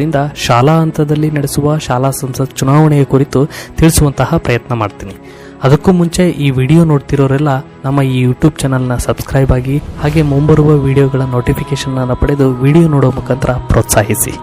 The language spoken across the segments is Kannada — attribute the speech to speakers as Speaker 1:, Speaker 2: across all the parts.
Speaker 1: ದಿಂದ ಶಾಲಾ ಹಂತದಲ್ಲಿ ನಡೆಸುವ ಶಾಲಾ ಸಂಸತ್ ಚುನಾವಣೆಯ ಕುರಿತು ತಿಳಿಸುವಂತಹ ಪ್ರಯತ್ನ ಮಾಡ್ತೀನಿ. ಅದಕ್ಕೂ ಮುಂಚೆ ಈ ವಿಡಿಯೋ ನೋಡ್ತಿರೋರೆಲ್ಲ ನಮ್ಮ ಈ ಯೂಟ್ಯೂಬ್ ಚಾನಲ್ನ ಸಬ್ಸ್ಕ್ರೈಬ್ ಆಗಿ ಹಾಗೆ ಮುಂಬರುವ ವಿಡಿಯೋಗಳ ನೋಟಿಫಿಕೇಶನ್ ಪಡೆದು ವಿಡಿಯೋ ನೋಡೋ ಮುಖಾಂತರ ಪ್ರೋತ್ಸಾಹಿಸಿ.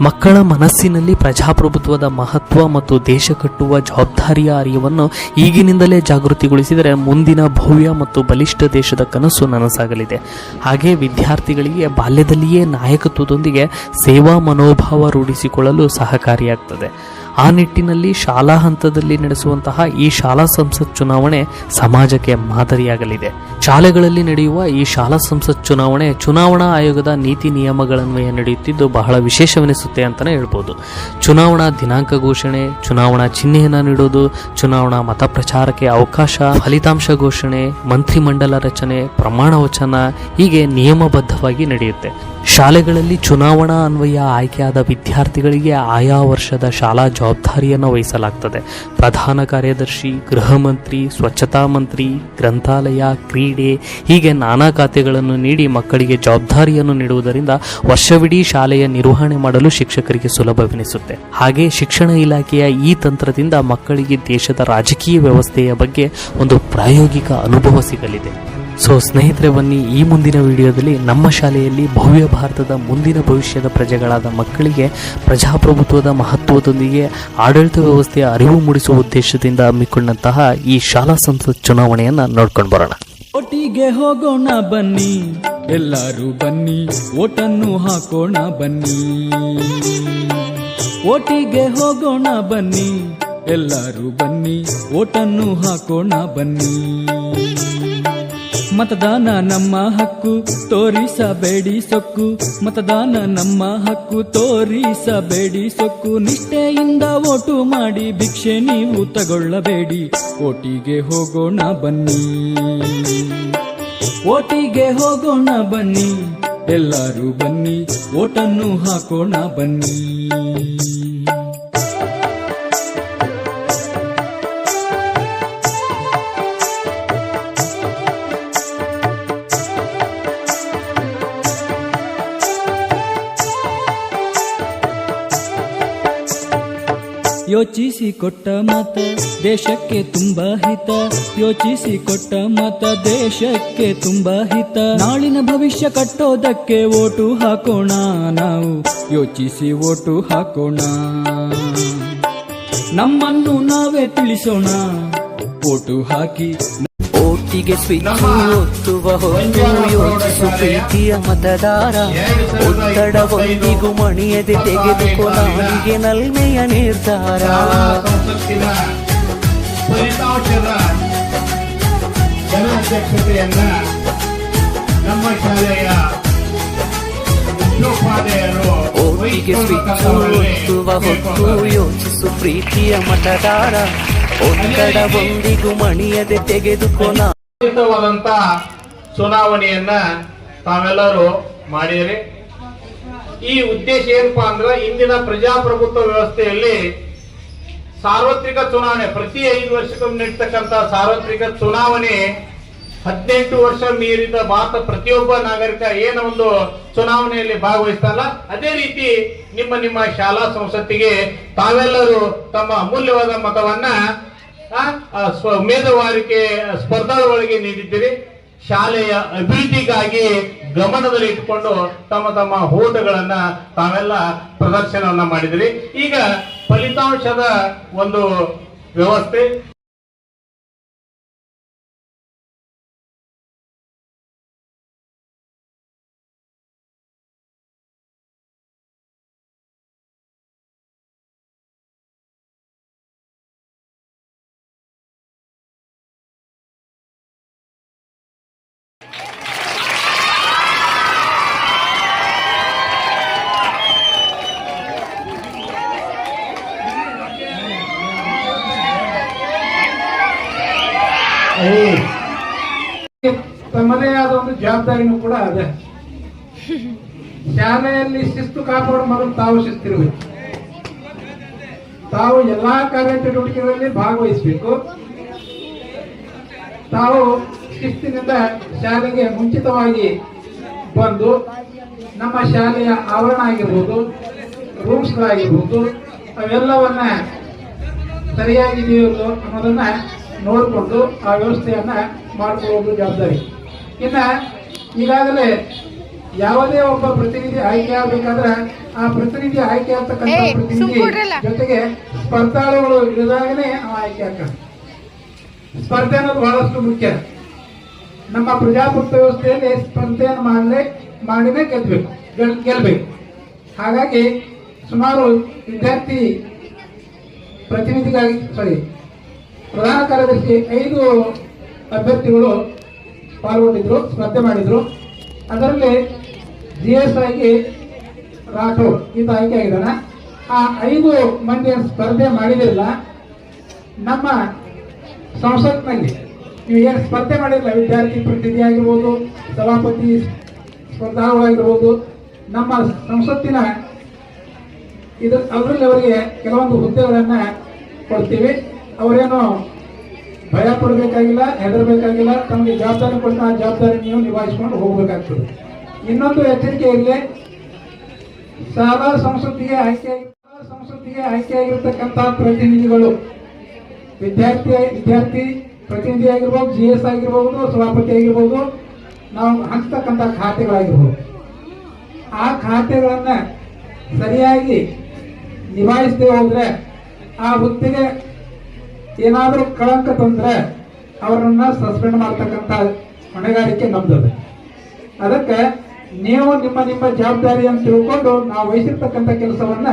Speaker 1: ಮಕ್ಕಳ ಮನಸ್ಸಿನಲ್ಲಿ ಪ್ರಜಾಪ್ರಭುತ್ವದ ಮಹತ್ವ ಮತ್ತು ದೇಶ ಕಟ್ಟುವ ಜವಾಬ್ದಾರಿಯ ಅರಿವನ್ನು ಈಗಿನಿಂದಲೇ ಜಾಗೃತಿಗೊಳಿಸಿದರೆ ಮುಂದಿನ ಭವ್ಯ ಮತ್ತು ಬಲಿಷ್ಠ ದೇಶದ ಕನಸು ನನಸಾಗಲಿದೆ. ಹಾಗೆ ವಿದ್ಯಾರ್ಥಿಗಳಿಗೆ ಬಾಲ್ಯದಲ್ಲಿಯೇ ನಾಯಕತ್ವದೊಂದಿಗೆ ಸೇವಾ ಮನೋಭಾವ ರೂಢಿಸಿಕೊಳ್ಳಲು ಸಹಕಾರಿಯಾಗ್ತದೆ. ಆ ನಿಟ್ಟಿನಲ್ಲಿ ಶಾಲಾ ಹಂತದಲ್ಲಿ ನಡೆಸುವಂತಹ ಈ ಶಾಲಾ ಸಂಸತ್ ಚುನಾವಣೆ ಸಮಾಜಕ್ಕೆ ಮಾದರಿಯಾಗಲಿದೆ. ಶಾಲೆಗಳಲ್ಲಿ ನಡೆಯುವ ಈ ಶಾಲಾ ಸಂಸತ್ ಚುನಾವಣೆ ಚುನಾವಣಾ ಆಯೋಗದ ನೀತಿ ನಿಯಮಗಳನ್ವಯ ನಡೆಯುತ್ತಿದ್ದು ಬಹಳ ವಿಶೇಷವೆನಿಸುತ್ತೆ ಅಂತಲೇ ಹೇಳ್ಬೋದು. ಚುನಾವಣಾ ದಿನಾಂಕ ಘೋಷಣೆ, ಚುನಾವಣಾ ಚಿಹ್ನೆಯನ್ನು ನೀಡೋದು, ಚುನಾವಣಾ ಮತ ಪ್ರಚಾರಕ್ಕೆ ಅವಕಾಶ, ಫಲಿತಾಂಶ ಘೋಷಣೆ, ಮಂತ್ರಿಮಂಡಲ ರಚನೆ, ಪ್ರಮಾಣ ವಚನ ಹೀಗೆ ನಿಯಮಬದ್ಧವಾಗಿ ನಡೆಯುತ್ತೆ. ಶಾಲೆಗಳಲ್ಲಿ ಚುನಾವಣಾ ಅನ್ವಯ ಆಯ್ಕೆಯಾದ ವಿದ್ಯಾರ್ಥಿಗಳಿಗೆ ಆಯಾ ವರ್ಷದ ಶಾಲಾ ಜವಾಬ್ದಾರಿಯನ್ನು ವಹಿಸಲಾಗ್ತದೆ. ಪ್ರಧಾನ ಕಾರ್ಯದರ್ಶಿ, ಗೃಹ ಮಂತ್ರಿ, ಸ್ವಚ್ಛತಾ ಮಂತ್ರಿ, ಗ್ರಂಥಾಲಯ, ಕ್ರೀಡೆ, ಹೀಗೆ ನಾನಾ ಖಾತೆಗಳನ್ನು ನೀಡಿ ಮಕ್ಕಳಿಗೆ ಜವಾಬ್ದಾರಿಯನ್ನು ನೀಡುವುದರಿಂದ ವರ್ಷವಿಡೀ ಶಾಲೆಯ ನಿರ್ವಹಣೆ ಮಾಡಲು ಶಿಕ್ಷಕರಿಗೆ ಸುಲಭವೆನಿಸುತ್ತೆ. ಹಾಗೆ ಶಿಕ್ಷಣ ಇಲಾಖೆಯ ಈ ತಂತ್ರದಿಂದ ಮಕ್ಕಳಿಗೆ ದೇಶದ ರಾಜಕೀಯ ವ್ಯವಸ್ಥೆಯ ಬಗ್ಗೆ ಒಂದು ಪ್ರಾಯೋಗಿಕ ಅನುಭವ ಸಿಗಲಿದೆ. ಸೊ ಸ್ನೇಹಿತರೆ, ಬನ್ನಿ ಈ ಮುಂದಿನ ವಿಡಿಯೋದಲ್ಲಿ ನಮ್ಮ ಶಾಲೆಯಲ್ಲಿ ಭವ್ಯ ಭಾರತದ ಮುಂದಿನ ಭವಿಷ್ಯದ ಪ್ರಜೆಗಳಾದ ಮಕ್ಕಳಿಗೆ ಪ್ರಜಾಪ್ರಭುತ್ವದ ಮಹತ್ವದೊಂದಿಗೆ ಆಡಳಿತ ವ್ಯವಸ್ಥೆಯ ಅರಿವು ಮೂಡಿಸುವ ಉದ್ದೇಶದಿಂದ ಹಮ್ಮಿಕೊಂಡಂತಹ ಈ ಶಾಲಾ ಸಂಸತ್ ಚುನಾವಣೆಯನ್ನು ನೋಡ್ಕೊಂಡು ಬರೋಣ.
Speaker 2: ಒಟ್ಟಿಗೆ ಹೋಗೋಣ ಬನ್ನಿ, ಎಲ್ಲರೂ ಬನ್ನಿ, ಓಟನ್ನು ಹಾಕೋಣ ಬನ್ನಿ. ಒಟ್ಟಿಗೆ ಹೋಗೋಣ ಬನ್ನಿ, ಎಲ್ಲರೂ ಬನ್ನಿ, ಓಟನ್ನು ಹಾಕೋಣ ಬನ್ನಿ. ಮತದಾನ ನಮ್ಮ ಹಕ್ಕು, ತೋರಿಸಬೇಡಿ ಸೊಕ್ಕು. ಮತದಾನ ನಮ್ಮ ಹಕ್ಕು, ತೋರಿಸಬೇಡಿ ಸೊಕ್ಕು. ನಿಷ್ಠೆಯಿಂದ ಓಟು ಮಾಡಿ ಭಿಕ್ಷೆ ನೀವು ತಗೊಳ್ಳಬೇಡಿ. ಓಟಿಗೆ ಹೋಗೋಣ ಬನ್ನಿ. ಓಟಿಗೆ ಹೋಗೋಣ ಬನ್ನಿ. ಎಲ್ಲರೂ ಬನ್ನಿ, ಓಟನ್ನು ಹಾಕೋಣ ಬನ್ನಿ. ಯೋಚಿಸಿ ಕೊಟ್ಟ ಮತ ದೇಶಕ್ಕೆ ತುಂಬ ಹಿತ. ಯೋಚಿಸಿ ಕೊಟ್ಟ ಮತ ದೇಶಕ್ಕೆ ತುಂಬ ಹಿತ. ನಾಳಿನ ಭವಿಷ್ಯ ಕಟ್ಟೋದಕ್ಕೆ ಓಟು ಹಾಕೋಣ ನಾವು. ಯೋಚಿಸಿ ಓಟು ಹಾಕೋಣ. ನಮ್ಮನ್ನು ನಾವೇ ತಿಳಿಸೋಣ. ಓಟು ಹಾಕಿ.
Speaker 3: ಓಟಿಗೆ ಸ್ವಿಚ್ ಒತ್ತುವ ಹೊತ್ತು ಯೋಚಿಸು ಪ್ರೀತಿಯ ಮತದಾರ ಒತ್ತಡ ಒಂದಿಗೂ ಮಣಿಯದೆ ತೆಗೆದುಕೋ ನಾನಿಗೆ ನಲ್ಮೆಯ ನಿರ್ಧಾರ.
Speaker 4: ಫಲಿತಾಂಶದ ಜನಾಧ್ಯಕ್ಷತೆಯನ್ನ ನಮ್ಮ ಶಾಲೆಯ
Speaker 3: ಒತ್ತುವ ಹೊತ್ತು ಯೋಚಿಸು ಪ್ರೀತಿಯ ಮತದಾರ ಒತ್ತಡ ಒಂದಿಗೂ ಮಣಿಯದೆ ತೆಗೆದುಕೋ
Speaker 4: ಚುನಾವಣೆಯನ್ನ ತಾವೆಲ್ಲರೂ ಮಾಡಿರಿ. ಈ ಉದ್ದೇಶ ಏನಪ್ಪಾ ಅಂದ್ರೆ ಇಂದಿನ ಪ್ರಜಾಪ್ರಭುತ್ವ ವ್ಯವಸ್ಥೆಯಲ್ಲಿ ಸಾರ್ವತ್ರಿಕ ಚುನಾವಣೆ ಪ್ರತಿ ಐದು ವರ್ಷಕ್ಕೊಮ್ಮೆ ನಡೀತಕ್ಕಂತ ಸಾರ್ವತ್ರಿಕ ಚುನಾವಣೆ ಹದಿನೆಂಟು ವರ್ಷ ಮೀರಿದ ಭಾರತ ಪ್ರತಿಯೊಬ್ಬ ನಾಗರಿಕ ಏನ ಒಂದು ಚುನಾವಣೆಯಲ್ಲಿ ಭಾಗವಹಿಸ್ತಾರಲ್ಲ ಅದೇ ರೀತಿ ನಿಮ್ಮ ನಿಮ್ಮ ಶಾಲಾ ಸಂಸತ್ತಿಗೆ ತಾವೆಲ್ಲರೂ ತಮ್ಮ ಅಮೂಲ್ಯವಾದ ಮತವನ್ನ ಆ, ಸ್ಪರ್ಧಾದ ಒಳಗೆ ಉಮೇದುವಾರಿಕೆ ನೀಡಿದ್ದೀರಿ. ಶಾಲೆಯ ಅಭಿವೃದ್ಧಿಗಾಗಿ ಗಮನದಲ್ಲಿ ಇಟ್ಕೊಂಡು ತಮ್ಮ ತಮ್ಮ ಹೋಟಗಳನ್ನ ತಾವೆಲ್ಲ ಪ್ರದರ್ಶನವನ್ನ ಮಾಡಿದ್ರಿ. ಈಗ ಫಲಿತಾಂಶದ ಒಂದು ವ್ಯವಸ್ಥೆ ತಮ್ಮದೇ ಆದ ಒಂದು ಜವಾಬ್ದಾರಿನೂ ಕೂಡ ಅದೇ. ಶಾಲೆಯಲ್ಲಿ ಶಿಸ್ತು ಕಾಪಾಡುವ ಮೊದಲು ತಾವು ಶಿಸ್ತಿರಬೇಕು. ತಾವು ಎಲ್ಲಾ ಕಾರ್ಯಚಟುವಟಿಕೆಗಳಲ್ಲಿ ಭಾಗವಹಿಸಬೇಕು. ತಾವು ಶಿಸ್ತಿನಿಂದ ಶಾಲೆಗೆ ಮುಂಚಿತವಾಗಿ ಬಂದು ನಮ್ಮ ಶಾಲೆಯ ಆವರಣ ಆಗಿರ್ಬೋದು, ರೂಮ್ಸ್ಗಳಾಗಿರ್ಬೋದು, ಅವೆಲ್ಲವನ್ನ ಸರಿಯಾಗಿದೆಯೋ ಅನ್ನೋದನ್ನ ನೋಡಿಕೊಂಡು ಆ ವ್ಯವಸ್ಥೆಯನ್ನ ಮಾಡಿಕೊಳ್ಳೋದು ಜವಾಬ್ದಾರಿ. ಇನ್ನ ಈಗಾಗಲೇ ಯಾವುದೇ ಒಬ್ಬ ಪ್ರತಿನಿಧಿ ಆಯ್ಕೆ ಆಗಬೇಕಾದ್ರೆ ಆ ಪ್ರತಿನಿಧಿ ಆಯ್ಕೆ ಆಗ್ತಕ್ಕಂಥ ಪ್ರತಿನಿಧಿ ಜೊತೆಗೆ ಸ್ಪರ್ಧಾಳುಗಳು ಇಳಿದಾಗನೇ ಅವ ಆಯ್ಕೆ ಆಗ್ತಾನೆ ಸ್ಪರ್ಧೆ ಅನ್ನೋದು ಬಹಳಷ್ಟು ಮುಖ್ಯ. ನಮ್ಮ ಪ್ರಜಾಪ್ರಭುತ್ವ ವ್ಯವಸ್ಥೆಯಲ್ಲಿ ಸ್ಪರ್ಧೆಯನ್ನು ಮಾಡಲೇ ಮಾಡಿನೇ ಗೆಲ್ಬೇಕು ಗೆಲ್ ಗೆಲ್ಬೇಕು. ಹಾಗಾಗಿ ಸುಮಾರು ವಿದ್ಯಾರ್ಥಿ ಪ್ರತಿನಿಧಿಗಾಗಿ ಸಾರಿ ಪ್ರಧಾನ ಕಾರ್ಯದರ್ಶಿ ಐದು ಅಭ್ಯರ್ಥಿಗಳು ಪಾಲ್ಗೊಂಡಿದ್ರು, ಸ್ಪರ್ಧೆ ಮಾಡಿದ್ರು. ಅದರಲ್ಲಿ ಜಿ ಎಸ್ ಆಗಿ ರಾಠೋಡ್ ಈತ ಆಯ್ಕೆ ಆಗಿದ್ದಾನೆ. ಆ ಐದು ಮಂದಿ ಸ್ಪರ್ಧೆ ಮಾಡಿದಿಲ್ಲ ನಮ್ಮ ಸಂಸತ್ನಲ್ಲಿ ನೀವು ಏನು ಸ್ಪರ್ಧೆ ಮಾಡಿರಲ್ಲ ವಿದ್ಯಾರ್ಥಿ ಪ್ರತಿನಿಧಿ ಆಗಿರ್ಬೋದು ಸಭಾಪತಿ ಸ್ಪರ್ಧಾಳುಗಳಾಗಿರ್ಬೋದು ನಮ್ಮ ಸಂಸತ್ತಿನ ಇದು, ಅದರಲ್ಲಿ ಅವರಿಗೆ ಕೆಲವೊಂದು ಹುದ್ದೆಗಳನ್ನು ಕೊಡ್ತೀವಿ. ಅವರೇನು ಭಯ ಪಡಬೇಕಾಗಿಲ್ಲ, ಹೆದರಬೇಕಾಗಿಲ್ಲ, ತಮಗೆ ಜವಾಬ್ದಾರಿ ಕೊಟ್ಟು ಆ ಜವಾಬ್ದಾರಿ ನೀವು ನಿಭಾಯಿಸ್ಕೊಂಡು ಹೋಗ್ಬೇಕಾಗ್ತದೆ. ಇನ್ನೊಂದು ಎಚ್ಚರಿಕೆ ಇಲ್ಲಿ ಶಾಲಾ ಸಂಸ್ಕೃತಿಗೆ ಆಯ್ಕೆ ಸಂಸ್ಕೃತಿಗೆ ಸಂಸತ್ತಿಗೆ ಆಯ್ಕೆಯಾಗಿರ್ತಕ್ಕಂಥ ಪ್ರತಿನಿಧಿಗಳು, ವಿದ್ಯಾರ್ಥಿ ವಿದ್ಯಾರ್ಥಿ ಪ್ರತಿನಿಧಿ ಆಗಿರ್ಬೋದು ಜಿ ಎಸ್ ಆಗಿರ್ಬೋದು, ಸಭಾಪತಿ ಆಗಿರ್ಬೋದು, ನಾವು ಹಂಚ್ತಕ್ಕಂಥ ಖಾತೆಗಳಾಗಿರ್ಬೋದು. ಆ ಖಾತೆಗಳನ್ನು ಸರಿಯಾಗಿ ನಿಭಾಯಿಸದೆ ಹೋದರೆ ಆ ಹುದ್ದೆಗೆ ಏನಾದರೂ ಕಳಂಕ ತಂದ್ರೆ ಅವರನ್ನ ಸಸ್ಪೆಂಡ್ ಮಾಡ್ತಕ್ಕಂಥ ಹೊಣೆಗಾರಿಕೆ ನಮ್ದದೆ. ಅದಕ್ಕೆ ನೀವು ನಿಮ್ಮ ನಿಮ್ಮ ಜವಾಬ್ದಾರಿ ಅಂತ ತಿಳ್ಕೊಂಡು ನಾವು ವಹಿಸಿರ್ತಕ್ಕಂಥ ಕೆಲಸವನ್ನ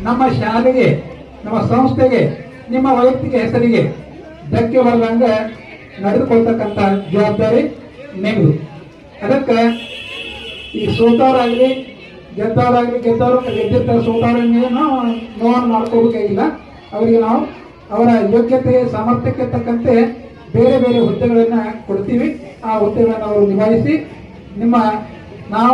Speaker 4: ನಮ್ಮ ಶಾಲೆಗೆ, ನಮ್ಮ ಸಂಸ್ಥೆಗೆ, ನಿಮ್ಮ ವೈಯಕ್ತಿಕ ಹೆಸರಿಗೆ ಧಕ್ಕೆ ಬರದಂಗ ನಡೆದುಕೊಳ್ತಕ್ಕಂಥ ಜವಾಬ್ದಾರಿ ನಿಮ್ಮದು ಅದಕ್ಕೆ ಈ ಸೋತವರಾಗಲಿ ಗೆದ್ದವರಾಗಲಿ ಗೆದ್ದವರು ಗೆದ್ದಿರ್ತಾರೆ ಸೋತವ್ರನ್ನೇನು ನೋವನ್ನು ಮಾಡ್ಕೋಬೇಕಾಗಿಲ್ಲ ಅವರಿಗೆ ನಾವು ಅವರ ಯೋಗ್ಯತೆ ಸಾಮರ್ಥ್ಯಕ್ಕೆ ತಕ್ಕಂತೆ ಬೇರೆ ಬೇರೆ ಹುದ್ದೆಗಳನ್ನು ಕೊಡ್ತೀವಿ. ಆ ಹುದ್ದೆಗಳನ್ನು ಅವರು ನಿಭಾಯಿಸಿ ನಿಮ್ಮ ನಾವು